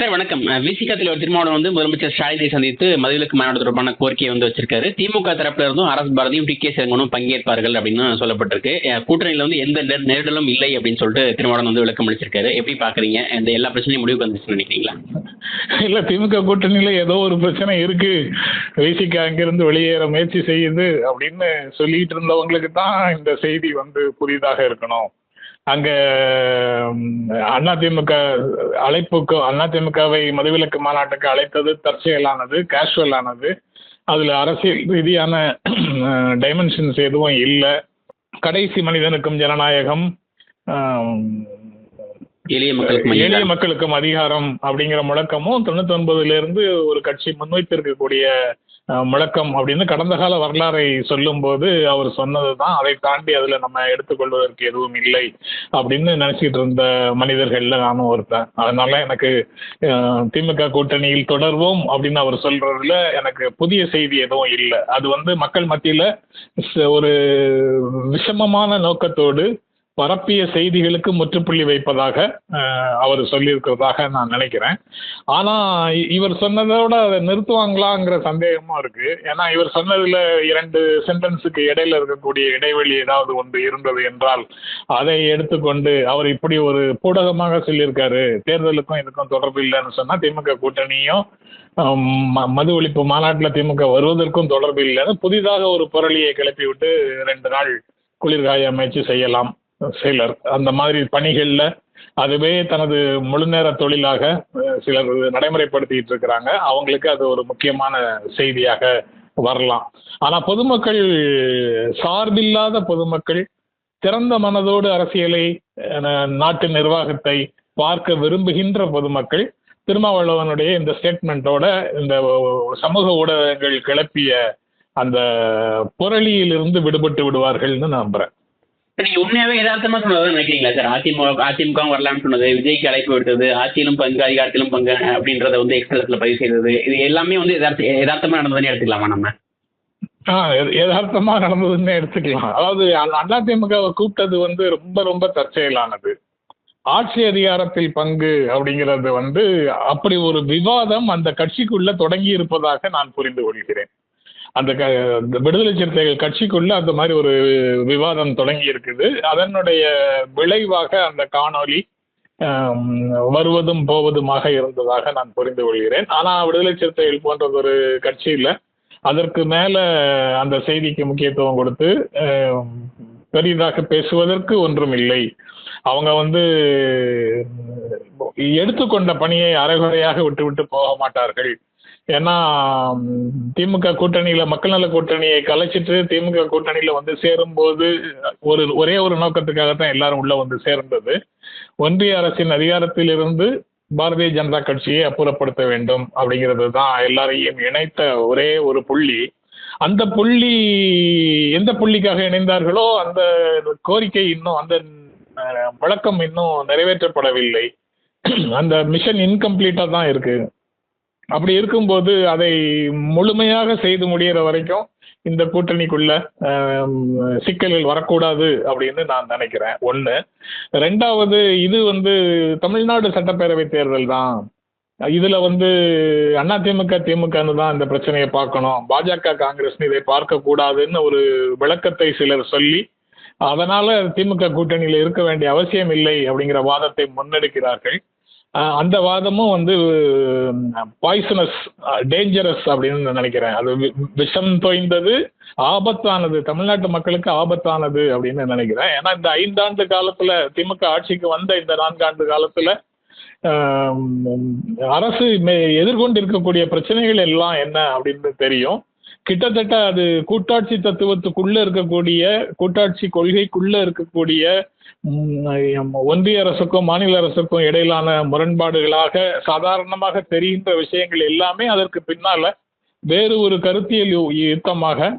Sir வணக்கம். விசிக தலைவர் திருமாவளவன் வந்து முதலமைச்சர் ஸ்டாலினை சந்தித்து மதுவிலக்கு மாநாடு தொடர்பான கோரிக்கையை வந்து வச்சிருக்காரு. திமுக தரப்புல இருந்தும் அரசு பாரதியும் டி கே செங்கனும் பங்கேற்பார்கள் அப்படின்னு சொல்லப்பட்டிருக்கு. கூட்டணியில் கூட்டணியில வந்து எந்த நெருடலும் இல்லை அப்படின்னு சொல்லிட்டு திருமாவளவன் வந்து விளக்கம் அளிச்சிருக்காரு. எப்படி பாக்குறீங்க? இந்த எல்லா பிரச்சனையும் முடிவுக்கு வந்துச்சுன்னு நினைக்கிறீங்களா? இல்ல திமுக கூட்டணியில ஏதோ ஒரு பிரச்சனை இருக்கு. விசிக அங்கிருந்து வெளியேற முயற்சி செய்யுது அப்படின்னு சொல்லிட்டு இருந்தவங்களுக்கு தான் இந்த செய்தி வந்து புதிதாக இருக்கணும். அங்க அதிமுக அழைப்புக்கு அதிமுகவை மதுவிலக்கு மாநாட்டுக்கு அழைத்தது தற்செயலானது கேஷுவலானது அதுல அரசியல் ரீதியான டைமென்ஷன்ஸ் எதுவும் இல்லை. கடைசி மனிதனுக்கும் ஜனநாயகம் எளிய மக்களுக்கு எளிய மக்களுக்கும் அதிகாரம் அப்படிங்கிற முழக்கமும் தொண்ணூத்தி ஒன்பதுல இருந்து ஒரு கட்சி முன்வைத்திருக்கக்கூடிய முழக்கம் அப்படின்னு கடந்த கால வரலாறை சொல்லும்போது அவர் சொன்னது தான் அதை தாண்டி அதில் நம்ம எடுத்துக்கொள்வதற்கு எதுவும் இல்லை அப்படின்னு நினைச்சிட்டு இருந்த மனிதர்களில் நானும் ஒருத்தன். அதனால எனக்கு திமுக கூட்டணியில் தொடர்வோம் அப்படின்னு அவர் சொல்றதுல எனக்கு புதிய செய்தி எதுவும் இல்லை. அது வந்து மக்கள் மத்தியில் ச- ஒரு விஷமமான நோக்கத்தோடு பரப்பிய செய்திகளுக்கு முற்றுப்புள்ளி வைப்பதாக அவர் சொல்லியிருக்கிறதாக நான் நினைக்கிறேன். ஆனா இவர் சொன்னதோட அதை நிறுத்துவாங்களாங்கிற சந்தேகமும் இருக்கு. ஏன்னா இவர் சொன்னதுல இரண்டு சென்டென்ஸுக்கு இடையில இருக்கக்கூடிய இடைவெளி ஏதாவது ஒன்று இருந்தது என்றால் அதை எடுத்துக்கொண்டு அவர் இப்படி ஒரு பூடகமாக சொல்லியிருக்காரு. தேர்தலுக்கும் இதுக்கும் தொடர்பு இல்லைன்னு சொன்னா திமுக கூட்டணியும் ம- மது ஒழிப்பு மாநாட்டில் திமுக வருவதற்கும் தொடர்பு இல்லைன்னு புதிதாக ஒரு புரளியை கிளப்பி விட்டு ரெண்டு நாள் குளிர்காய முயற்சி செய்யலாம். சிலர். அந்த மாதிரி பணிகளில் அதுவே தனது முழுநேர தொழிலாக சிலர் நடைமுறைப்படுத்திட்டு இருக்கிறாங்க. அவங்களுக்கு அது ஒரு முக்கியமான செய்தியாக வரலாம். ஆனால் பொதுமக்கள் சார்பில்லாத பொதுமக்கள் திறந்த மனதோடு அரசியலை நாட்டு நிர்வாகத்தை பார்க்க விரும்புகின்ற பொதுமக்கள் திருமாவளவனுடைய இந்த ஸ்டேட்மெண்ட்டோட இந்த சமூக ஊடகங்கள் கிளப்பிய அந்த புரளியிலிருந்து விடுபட்டு விடுவார்கள்னு நம்புறேன். நீங்க உண்மையாவே யதார்த்தமா சொன்னதான் நினைக்கிறீங்களா? சார் அதிமுக அதிமுக வரலாம்னு சொன்னது விஜய்க்கு அழைப்பு விடுத்தது ஆட்சியிலும் பங்கு அதிகாரத்திலும் பங்கு அப்படின்றத வந்து எக்ஸ்பிரஸ்ல பதிவு செய்தது. இது எல்லாமே வந்து யதார்த்தமா நடந்ததுன்னு எடுத்துக்கலாமா நம்ம? யதார்த்தமா நடந்ததுன்னு எடுத்துக்கலாம். அதாவது அதிமுகவை கூப்பிட்டது வந்து ரொம்ப ரொம்ப தற்செயலானது. ஆட்சி அதிகாரத்தில் பங்கு அப்படிங்கிறது வந்து அப்படி ஒரு விவாதம் அந்த கட்சிக்குள்ள தொடங்கி இருப்பதாக நான் புரிந்து கொள்கிறேன். அந்த க விடுதலை சிறுத்தைகள் கட்சிக்குள்ள அந்த மாதிரி ஒரு விவாதம் தொடங்கி இருக்குது. அதனுடைய விளைவாக அந்த காணொளி வருவதும் போவதுமாக இருந்ததாக நான் புரிந்து கொள்கிறேன். ஆனால் விடுதலை சிறுத்தைகள் ஒரு கட்சியில் அதற்கு மேல அந்த செய்திக்கு முக்கியத்துவம் கொடுத்து பெரிதாக பேசுவதற்கு ஒன்றும் இல்லை. அவங்க வந்து எடுத்துக்கொண்ட பணியை அரைகுறையாக விட்டுவிட்டு போக மாட்டார்கள். ஏன்னா திமுக கூட்டணியில மக்கள் நல கூட்டணியை கலைச்சிட்டு திமுக கூட்டணியில வந்து சேரும்போது ஒரு ஒரே ஒரு நோக்கத்துக்காகத்தான் எல்லாரும் உள்ள வந்து சேர்ந்தது. ஒன்றிய அரசின் அதிகாரத்திலிருந்து பாரதிய ஜனதா கட்சியை அப்புறப்படுத்த வேண்டும் அப்படிங்கிறது தான் எல்லாரையும் இணைத்த ஒரே ஒரு புள்ளி. அந்த புள்ளி எந்த புள்ளிக்காக இணைந்தார்களோ அந்த கோரிக்கை இன்னும் அந்த வழக்கம் இன்னும் நிறைவேற்றப்படவில்லை. அந்த மிஷன் இன்கம்ப்ளீட்டா தான் இருக்கு. அப்படி இருக்கும்போது அதை முழுமையாக செய்து முடிகிற வரைக்கும் இந்த கூட்டணிக்குள்ள சிக்கல்கள் வரக்கூடாது அப்படின்னு நான் நினைக்கிறேன். ஒன்று ரெண்டாவது இது வந்து தமிழ்நாடு சட்டப்பேரவை தேர்தல் தான். இதுல வந்து அதிமுக திமுகன்னு தான் இந்த பிரச்சனையை பார்க்கணும். பாஜக காங்கிரஸ் இதை பார்க்க கூடாதுன்னு ஒரு விளக்கத்தை சிலர் சொல்லி அதனால திமுக கூட்டணியில் இருக்க வேண்டிய அவசியம் இல்லை அப்படிங்கிற வாதத்தை முன்னெடுக்கிறார்கள். அந்த வாதமும் வந்து பாய்சனஸ் டேஞ்சரஸ் அப்படின்னு நான் நினைக்கிறேன். அது வி- விஷம் தோய்ந்தது ஆபத்தானது. தமிழ்நாட்டு மக்களுக்கு ஆபத்தானது அப்படின்னு நினைக்கிறேன். ஏன்னா இந்த ஐந்தாண்டு காலத்துல திமுக ஆட்சிக்கு வந்த இந்த நான்காண்டு காலத்துல அரசு மே- எதிர்கொண்டு இருக்கக்கூடிய பிரச்சனைகள் எல்லாம் என்ன அப்படின்னு தெரியும். கிட்டத்தட்ட அது கூட்டாட்சி தத்துவத்துக்குள்ள இருக்கக்கூடிய கூட்டாட்சி கொள்கைக்குள்ள இருக்கக்கூடிய ஒன்றிய அரசுக்கும் மாநில அரசுக்கும் இடையிலான முரண்பாடுகளாக சாதாரணமாக தெரிகின்ற விஷயங்கள் எல்லாமே அதற்கு பின்னால வேறு ஒரு கருத்தியல் யு- யுத்தமாக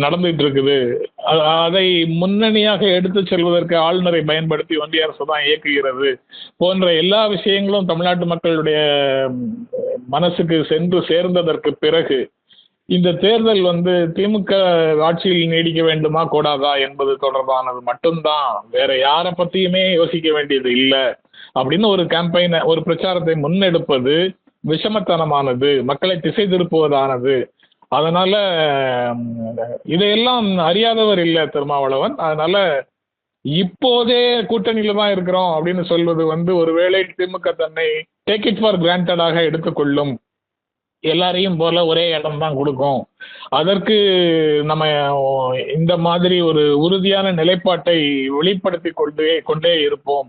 நடந்துட்டு இருக்குது அதை முன்னணியாக எடுத்து செல்வதற்கு ஆளுநரை பயன்படுத்தி ஒன்றிய அரசு தான் இயக்குகிறது. போன்ற எல்லா விஷயங்களும் தமிழ்நாட்டு மக்களுடைய மனசுக்கு சென்று சேர்ந்ததற்கு பிறகு இந்த தேர்தல் வந்து திமுக ஆட்சியில் நீடிக்க வேண்டுமா கூடாதா என்பது தொடர்பானது மட்டும்தான். வேற யாரை பத்தியுமே யோசிக்க வேண்டியது இல்லை. அப்படின்னு ஒரு கேம்பெயினை ஒரு பிரச்சாரத்தை முன்னெடுப்பது விஷமத்தனமானது மக்களை திசை திருப்புவதானது. அதனால இதையெல்லாம் அறியாதவர் இல்லை திருமாவளவன். அதனால இப்போதே கூட்டணியில தான் இருக்கிறோம் அப்படின்னு சொல்வது வந்து ஒருவேளை திமுக தன்னை டேக் இட் ஃபார் கிராண்டடாக எடுத்துக்கொள்ளும். எல்லாரையும் போல ஒரே இடம் தான் கொடுக்கும். அதற்கு நம்ம இந்த மாதிரி ஒரு உறுதியான நிலைப்பாட்டை வெளிப்படுத்தி கொண்டே கொண்டே இருப்போம்.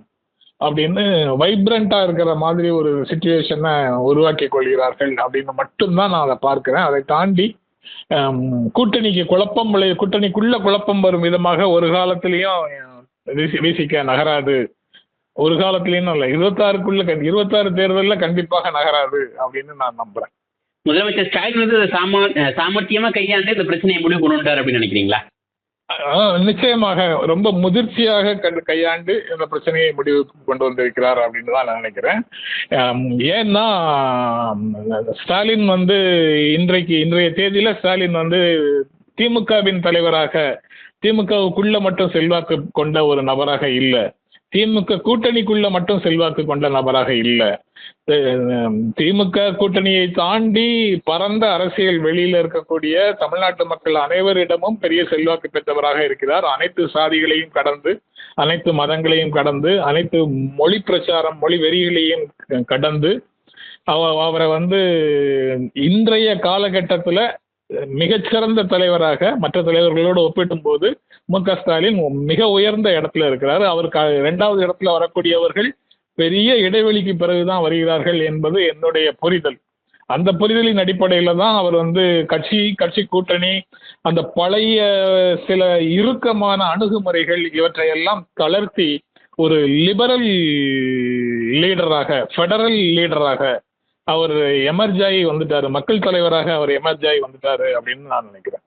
அப்படின்னு வைப்ரண்டா இருக்கிற மாதிரி ஒரு சுச்சுவேஷனை உருவாக்கி கொள்கிறார்கள். அப்படின்னு மட்டும்தான் நான் அதை பார்க்கிறேன். அதை தாண்டி கூட்டணிக்கு குழப்பம் விளை கூட்டணிக்குள்ள குழப்பம் வரும் விதமாக ஒரு காலத்திலையும் வீசி வீசிக்க நகராது. ஒரு காலத்திலையும் இல்லை இருபத்தாறுக்குள்ள இருபத்தாறு தேர்தலில் கண்டிப்பாக நகராது அப்படின்னு நான் நம்புறேன். முதலமைச்சர் ஸ்டாலின் வந்து சாமா சாமர்த்தியமா கையாண்டு இந்த பிரச்சனையை முடிவு கொண்டு வந்தார் அப்படின்னு நினைக்கிறீங்களா? நிச்சயமாக ரொம்ப முதிர்ச்சியாக கையாண்டு இந்த பிரச்சனையை முடிவுக்கு கொண்டு வந்திருக்கிறார் அப்படின்னு தான் நான் நினைக்கிறேன். ஏன்னா ஸ்டாலின் வந்து இன்றைக்கு இன்றைய தேதியில ஸ்டாலின் வந்து திமுகவின் தலைவராக திமுகவுக்குள்ள மட்டும் செல்வாக்கு கொண்ட ஒரு நபராக இல்லை. திமுக கூட்டணிக்குள்ள மட்டும் செல்வாக்கு கொண்ட நபராக இல்லை. திமுக கூட்டணியை தாண்டி பரந்த அரசியல் வெளியில இருக்கக்கூடிய தமிழ்நாட்டு மக்கள் அனைவரிடமும் பெரிய செல்வாக்கு பெற்றவராக இருக்கிறார். அனைத்து சாதிகளையும் கடந்து அனைத்து மதங்களையும் கடந்து அனைத்து மொழி பிரச்சாரம் மொழி வெறிகளையும் கடந்து அவ- அவரை வந்து இன்றைய காலகட்டத்தில் மிகச்சிறந்த தலைவராக மற்ற தலைவர்களோடு ஒப்பிடும்போது மு க ஸ்டாலின் மிக உயர்ந்த இடத்துல இருக்கிறார். அவருக்கு இரண்டாவது இடத்துல வரக்கூடியவர்கள் பெரிய இடைவெளிக்கு பிறகுதான் வருகிறார்கள் என்பது என்னுடைய புரிதல். அந்த புரிதலின் அடிப்படையில தான் அவர் வந்து கட்சி கட்சி கூட்டணி அந்த பழைய சில இறுக்கமான அணுகுமுறைகள் இவற்றையெல்லாம் தளர்த்தி ஒரு லிபரல் லீடராக ஃபெடரல் லீடராக அவர் எமர்ஜாயி வந்துட்டாரு. மக்கள் தலைவராக அவர் எமர்ஜாயி வந்துட்டாரு அப்படின்னு நான் நினைக்கிறேன்.